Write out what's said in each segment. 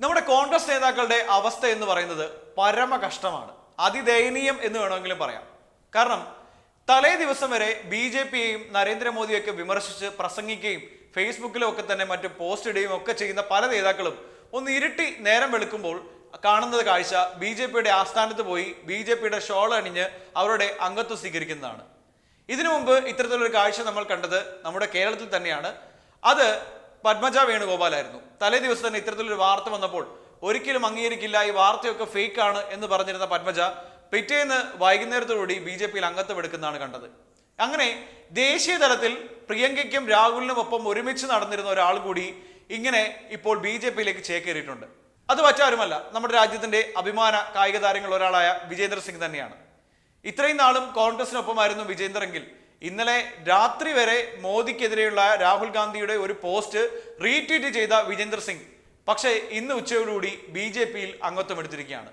നമ്മുടെ കോൺഗ്രസ് നേതാക്കളുടെ അവസ്ഥ എന്ന് പറയുന്നത് പരമ കഷ്ടമാണ് അതിദയനീയം എന്ന് വേണമെങ്കിലും പറയാം. കാരണം തലേ ദിവസം വരെ ബി ജെ പിയെയും നരേന്ദ്രമോദിയൊക്കെ വിമർശിച്ച് പ്രസംഗിക്കുകയും ഫേസ്ബുക്കിലും ഒക്കെ തന്നെ മറ്റു പോസ്റ്റ് ഇടുകയും ഒക്കെ ചെയ്യുന്ന പല നേതാക്കളും ഒന്ന് ഇരുട്ടി നേരം വെളുക്കുമ്പോൾ കാണുന്നത് കാഴ്ച ബി ജെ പിയുടെ ആസ്ഥാനത്ത് പോയി ബി ജെ പിയുടെ ഷോൾ അണിഞ്ഞ് അവരുടെ അംഗത്വം സ്വീകരിക്കുന്നതാണ്. ഇതിനു മുമ്പ് ഇത്തരത്തിലൊരു കാഴ്ച നമ്മൾ കണ്ടത് നമ്മുടെ കേരളത്തിൽ തന്നെയാണ്. അത് പത്മജ വേണുഗോപാലായിരുന്നു. തലേ ദിവസം തന്നെ ഇത്തരത്തിലൊരു വാർത്ത വന്നപ്പോൾ ഒരിക്കലും അംഗീകരിക്കില്ല ഈ വാർത്തയൊക്കെ ഫേക്ക് ആണ് എന്ന് പറഞ്ഞിരുന്ന പത്മജ പിറ്റേന്ന് വൈകുന്നേരത്തോടുകൂടി ബി ജെ പിയിൽ അംഗത്വം എടുക്കുന്നതാണ് കണ്ടത്. അങ്ങനെ ദേശീയ തലത്തിൽ പ്രിയങ്കയ്ക്കും രാഹുലിനും ഒപ്പം ഒരുമിച്ച് നടന്നിരുന്ന ഒരാൾ കൂടി ഇങ്ങനെ ഇപ്പോൾ ബി ജെ പിയിലേക്ക് ചേക്കേറിയിട്ടുണ്ട്. അത് മറ്റാരുമല്ല നമ്മുടെ രാജ്യത്തിന്റെ അഭിമാന കായിക താരങ്ങളിൽ ഒരാളായ വിജേന്ദ്ര സിംഗ് തന്നെയാണ്. ഇത്രയും നാളും കോൺഗ്രസിനൊപ്പമായിരുന്നു വിജേന്ദറെങ്കിൽ ഇന്നലെ രാത്രി വരെ മോദിക്കെതിരെയുള്ള രാഹുൽ ഗാന്ധിയുടെ ഒരു പോസ്റ്റ് റീട്വീറ്റ് ചെയ്ത വിജേന്ദർ സിംഗ്. പക്ഷേ ഇന്ന് ഉച്ചയോടുകൂടി ബി ജെ പിയിൽ അംഗത്വം എടുത്തിരിക്കുകയാണ്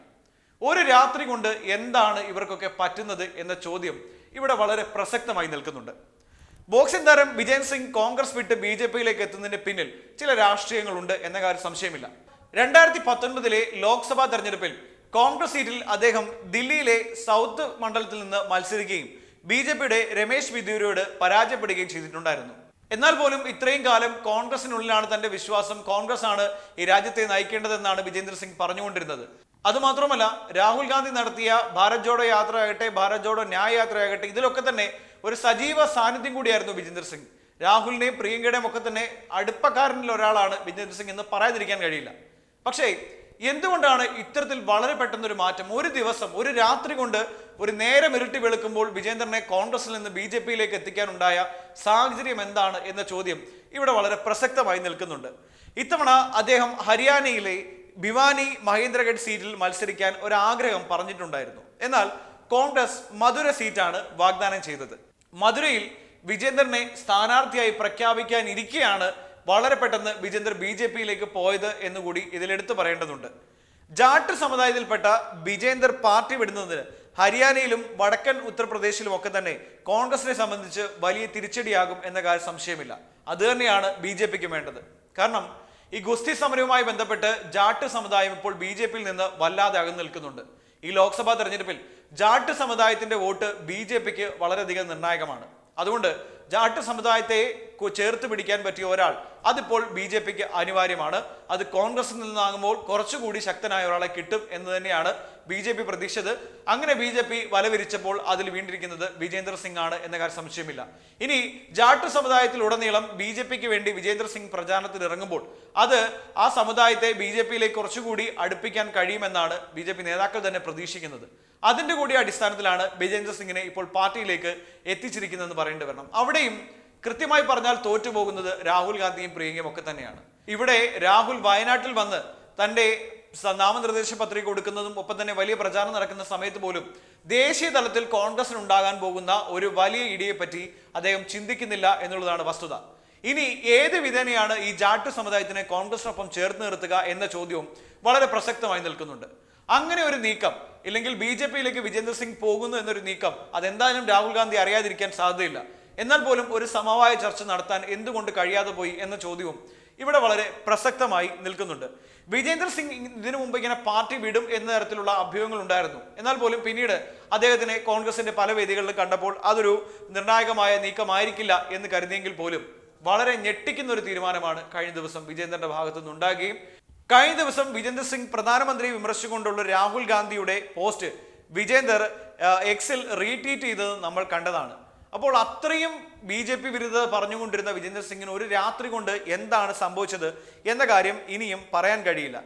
ഒരു രാത്രി കൊണ്ട് എന്താണ് ഇവർക്കൊക്കെ പറ്റുന്നത് എന്ന ചോദ്യം ഇവിടെ വളരെ പ്രസക്തമായി നിൽക്കുന്നുണ്ട്. ബോക്സിംഗ് താരം വിജയൻ സിംഗ് കോൺഗ്രസ് വിട്ട് ബി ജെ പിയിലേക്ക് എത്തുന്നതിന് പിന്നിൽ ചില രാഷ്ട്രീയങ്ങളുണ്ട് എന്ന കാര്യം സംശയമില്ല. രണ്ടായിരത്തി പത്തൊൻപതിലെ ലോക്സഭാ തെരഞ്ഞെടുപ്പിൽ കോൺഗ്രസ് സീറ്റിൽ അദ്ദേഹം ദില്ലിയിലെ സൗത്ത് മണ്ഡലത്തിൽ നിന്ന് മത്സരിക്കുകയും ബി ജെ പിയുടെ രമേശ് വിദ്യൂരോട് പരാജയപ്പെടുകയും ചെയ്തിട്ടുണ്ടായിരുന്നു. എന്നാൽ പോലും ഇത്രയും കാലം കോൺഗ്രസിനുള്ളിലാണ് തന്റെ വിശ്വാസം. കോൺഗ്രസ് ആണ് ഈ രാജ്യത്തെ നയിക്കേണ്ടതെന്നാണ് വിജേന്ദ്ര സിംഗ് പറഞ്ഞുകൊണ്ടിരുന്നത്. അതുമാത്രമല്ല രാഹുൽ ഗാന്ധി നടത്തിയ ഭാരത് ജോഡോ യാത്ര ആകട്ടെ ഭാരത് ജോഡോ ന്യായ യാത്രയാകട്ടെ ഇതിലൊക്കെ തന്നെ ഒരു സജീവ സാന്നിധ്യം കൂടിയായിരുന്നു വിജേന്ദ്ര സിംഗ്. രാഹുലിനെയും പ്രിയങ്കയുടെയും ഒക്കെ തന്നെ അടുപ്പക്കാരനിൽ ഒരാളാണ് വിജേന്ദ്ര സിംഗ് എന്ന് പറയാതിരിക്കാൻ കഴിയില്ല. പക്ഷേ എന്തുകൊണ്ടാണ് ഇത്തരത്തിൽ വളരെ പെട്ടെന്നൊരു മാറ്റം? ഒരു ദിവസം ഒരു രാത്രി കൊണ്ട് ഒരു നേരം ഇരുട്ടി വെളുക്കുമ്പോൾ വിജേന്ദ്രനെ കോൺഗ്രസിൽ നിന്ന് ബി ജെ പിയിലേക്ക് എത്തിക്കാനുണ്ടായ സാഹചര്യം എന്താണ് എന്ന ചോദ്യം ഇവിടെ വളരെ പ്രസക്തമായി നിൽക്കുന്നുണ്ട്. ഇത്തവണ അദ്ദേഹം ഹരിയാനയിലെ ഭിവാനി മഹേന്ദ്രഗഡ് സീറ്റിൽ മത്സരിക്കാൻ ഒരു ആഗ്രഹം പറഞ്ഞിട്ടുണ്ടായിരുന്നു. എന്നാൽ കോൺഗ്രസ് മധുര സീറ്റാണ് വാഗ്ദാനം ചെയ്തത്. മധുരയിൽ വിജേന്ദ്രനെ സ്ഥാനാർത്ഥിയായി പ്രഖ്യാപിക്കാനിരിക്കെയാണ് വളരെ പെട്ടെന്ന് വിജേന്ദർ ബി ജെ പിയിലേക്ക് പോയത് എന്നുകൂടി ഇതിൽ എടുത്തു പറയേണ്ടതുണ്ട്. ജാട്ട് സമുദായത്തിൽപ്പെട്ട വിജേന്ദർ പാർട്ടി വിടുന്നതിന് ഹരിയാനയിലും വടക്കൻ ഉത്തർപ്രദേശിലും ഒക്കെ തന്നെ കോൺഗ്രസിനെ സംബന്ധിച്ച് വലിയ തിരിച്ചടിയാകും എന്ന കാര്യം സംശയമില്ല. അത് തന്നെയാണ് ബി ജെ പിക്ക് വേണ്ടത്. കാരണം ഈ ഗുസ്തി സമരവുമായി ബന്ധപ്പെട്ട് ജാട്ട് സമുദായം ഇപ്പോൾ ബി ജെ പിയിൽ നിന്ന് വല്ലാതെ അകന്നു നിൽക്കുന്നുണ്ട്. ഈ ലോക്സഭാ തെരഞ്ഞെടുപ്പിൽ ജാട്ട് സമുദായത്തിന്റെ വോട്ട് ബി ജെ പിക്ക് വളരെയധികം നിർണായകമാണ്. അതുകൊണ്ട് ജാട്ട് സമുദായത്തെ ചേർത്ത് പിടിക്കാൻ പറ്റിയ ഒരാൾ. അതിപ്പോൾ ബി ജെ പിക്ക് അനിവാര്യമാണ്. അത് കോൺഗ്രസിൽ നിന്നാകുമ്പോൾ കുറച്ചുകൂടി ശക്തനായ ഒരാളെ കിട്ടും എന്ന് തന്നെയാണ് ബി ജെ പി പ്രതീക്ഷിച്ചത്. അങ്ങനെ ബി ജെ പി വലവിരിച്ചപ്പോൾ അതിൽ വീണ്ടിരിക്കുന്നത് വിജേന്ദ്ര സിംഗ് ആണ് എന്ന കാര്യം സംശയമില്ല. ഇനി ജാട്ട് സമുദായത്തിലുടനീളം ബി ജെ പിക്ക് വേണ്ടി വിജേന്ദ്ര സിംഗ് പ്രചാരണത്തിൽ ഇറങ്ങുമ്പോൾ അത് ആ സമുദായത്തെ ബി ജെ പിയിലേക്ക് കുറച്ചുകൂടി അടുപ്പിക്കാൻ കഴിയുമെന്നാണ് ബി ജെ പി നേതാക്കൾ തന്നെ പ്രതീക്ഷിക്കുന്നത്. അതിന്റെ കൂടി അടിസ്ഥാനത്തിലാണ് ബിജേന്ദ്ര സിംഗിനെ ഇപ്പോൾ പാർട്ടിയിലേക്ക് എത്തിച്ചിരിക്കുന്നതെന്ന് പറയേണ്ടി വരണം. അവിടെയും കൃത്യമായി പറഞ്ഞാൽ തോറ്റുപോകുന്നത് രാഹുൽ ഗാന്ധിയും പ്രിയങ്കയും ഒക്കെ തന്നെയാണ്. ഇവിടെ രാഹുൽ വയനാട്ടിൽ വന്ന് തന്റെ നാമനിർദ്ദേശ പത്രിക കൊടുക്കുന്നതും ഒപ്പം തന്നെ വലിയ പ്രചാരണം നടക്കുന്ന സമയത്ത് പോലും ദേശീയ തലത്തിൽ കോൺഗ്രസിനുണ്ടാകാൻ പോകുന്ന ഒരു വലിയ ഇടിയെ പറ്റി അദ്ദേഹം ചിന്തിക്കുന്നില്ല എന്നുള്ളതാണ് വസ്തുത. ഇനി ഏത് വിധേനയാണ് ഈ ജാട്ടു സമുദായത്തിനെ കോൺഗ്രസിനൊപ്പം ചേർത്ത് നിർത്തുക എന്ന ചോദ്യവും വളരെ പ്രസക്തമായി നിൽക്കുന്നുണ്ട്. അങ്ങനെ ഒരു നീക്കം ഇല്ലെങ്കിൽ ബി ജെ പിയിലേക്ക് വിജേന്ദ്ര സിംഗ് പോകുന്നു എന്നൊരു നീക്കം അതെന്തായാലും രാഹുൽ ഗാന്ധി അറിയാതിരിക്കാൻ സാധ്യതയില്ല. എന്നാൽ പോലും ഒരു സമവായ ചർച്ച നടത്താൻ എന്തുകൊണ്ട് കഴിയാതെ പോയി എന്ന ചോദ്യവും ഇവിടെ വളരെ പ്രസക്തമായി നിൽക്കുന്നുണ്ട്. വിജേന്ദ്ര സിംഗ് ഇതിനു മുമ്പ് ഇങ്ങനെ പാർട്ടി വിടും എന്ന തരത്തിലുള്ള അഭ്യൂഹങ്ങൾ ഉണ്ടായിരുന്നു. എന്നാൽ പോലും പിന്നീട് അദ്ദേഹത്തിനെ കോൺഗ്രസിന്റെ പല വേദികളിലും കണ്ടപ്പോൾ അതൊരു നിർണായകമായ നീക്കമായിരിക്കില്ല എന്ന് കരുതിയെങ്കിൽ പോലും വളരെ ഞെട്ടിക്കുന്ന ഒരു തീരുമാനമാണ് കഴിഞ്ഞ ദിവസം വിജേന്ദ്രന്റെ ഭാഗത്തു നിന്നുണ്ടാകുകയും കഴിഞ്ഞ ദിവസം വിജേന്ദർ സിംഗ് പ്രധാനമന്ത്രി വിമർശിച്ചുകൊണ്ടുള്ള രാഹുൽ ഗാന്ധിയുടെ പോസ്റ്റ് വിജേന്ദർ എക്സിൽ റീട്വീറ്റ് ചെയ്തത് നമ്മൾ കണ്ടതാണ്. അപ്പോൾ അത്രയും ബി ജെ പി വിരുദ്ധത പറഞ്ഞുകൊണ്ടിരുന്ന വിജേന്ദർ സിംഗിന് ഒരു രാത്രി കൊണ്ട് എന്താണ് സംഭവിച്ചത് എന്ന കാര്യം ഇനിയും പറയാൻ കഴിയില്ല.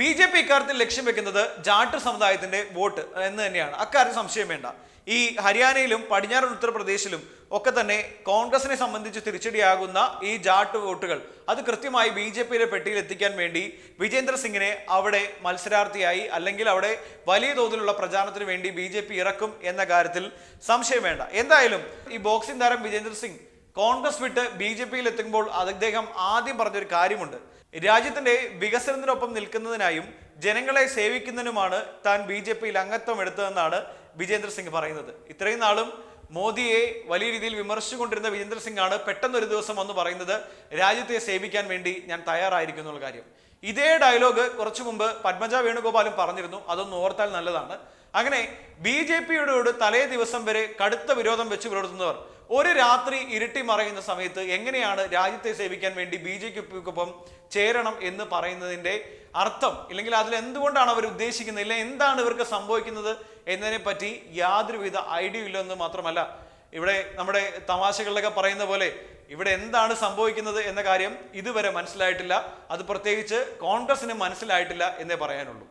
ബി ജെ പി ഇക്കാര്യത്തിൽ ലക്ഷ്യം വെക്കുന്നത് ജാട്ട് സമുദായത്തിന്റെ വോട്ട് എന്ന് തന്നെയാണ്. അക്കാര്യം സംശയം വേണ്ട. ഈ ഹരിയാനയിലും പടിഞ്ഞാറൻ ഉത്തർപ്രദേശിലും ഒക്കെ തന്നെ കോൺഗ്രസിനെ സംബന്ധിച്ച് തിരിച്ചടിയാകുന്ന ഈ ജാട്ട് വോട്ടുകൾ. അത് കൃത്യമായി ബി ജെ പിയിലെ പെട്ടിയിൽ എത്തിക്കാൻ വേണ്ടി വിജേന്ദ്ര സിംഗിനെ അവിടെ മത്സരാർത്ഥിയായി അല്ലെങ്കിൽ അവിടെ വലിയ തോതിലുള്ള പ്രചാരണത്തിന് വേണ്ടി ബി ജെ പി ഇറക്കും എന്ന കാര്യത്തിൽ സംശയം വേണ്ട. എന്തായാലും ഈ ബോക്സിംഗ് താരം വിജേന്ദ്ര സിംഗ് കോൺഗ്രസ് വിട്ട് ബി ജെ പിയിൽ എത്തുമ്പോൾ അദ്ദേഹം ആദ്യം പറഞ്ഞൊരു കാര്യമുണ്ട്. രാജ്യത്തിന്റെ വികസനത്തിനൊപ്പം നിൽക്കുന്നതിനായും ജനങ്ങളെ സേവിക്കുന്നതിനുമാണ് താൻ ബി ജെ പിയിൽ അംഗത്വം എടുത്തതെന്നാണ് വിജേന്ദ്ര സിംഗ് പറയുന്നത്. ഇത്രയും നാളും മോദിയെ വലിയ രീതിയിൽ വിമർശിച്ചുകൊണ്ടിരുന്ന വിജേന്ദ്ര സിംഗ് ആണ് പെട്ടെന്ന് ഒരു ദിവസം വന്ന് പറയുന്നത് രാജ്യത്തെ സേവിക്കാൻ വേണ്ടി ഞാൻ തയ്യാറായിരിക്കുന്നു എന്നുള്ള കാര്യം. ഇതേ ഡയലോഗ് കുറച്ചു മുമ്പ് പത്മജ വേണുഗോപാലും പറഞ്ഞിരുന്നു. അതൊന്ന് ഓർത്താൽ നല്ലതാണ്. അങ്ങനെ ബി ജെ പിയോട് തലേ ദിവസം വരെ കടുത്ത വിരോധം വെച്ച് പുലർത്തുന്നവർ ഒരു രാത്രി ഇരുട്ടി മറയുന്ന സമയത്ത് എങ്ങനെയാണ് രാജ്യത്തെ സേവിക്കാൻ വേണ്ടി ബി ജെ പിക്കൊപ്പം ചേരണം എന്ന് പറയുന്നതിന്റെ അർത്ഥം? ഇല്ലെങ്കിൽ അതിൽ എന്തുകൊണ്ടാണ് അവർ ഉദ്ദേശിക്കുന്നത്? ഇല്ലെങ്കിൽ എന്താണ് ഇവർക്ക് സംഭവിക്കുന്നത് എന്നതിനെ പറ്റി യാതൊരുവിധ ഐഡിയ ഇല്ലെന്ന് മാത്രമല്ല ഇവിടെ നമ്മുടെ തമാശകളിലൊക്കെ പറയുന്ന പോലെ ഇവിടെ എന്താണ് സംഭവിക്കുന്നത് എന്ന കാര്യം ഇതുവരെ മനസ്സിലായിട്ടില്ല. അത് പ്രത്യേകിച്ച് കോൺഗ്രസിന് മനസ്സിലായിട്ടില്ല എന്നേ പറയാനുള്ളൂ.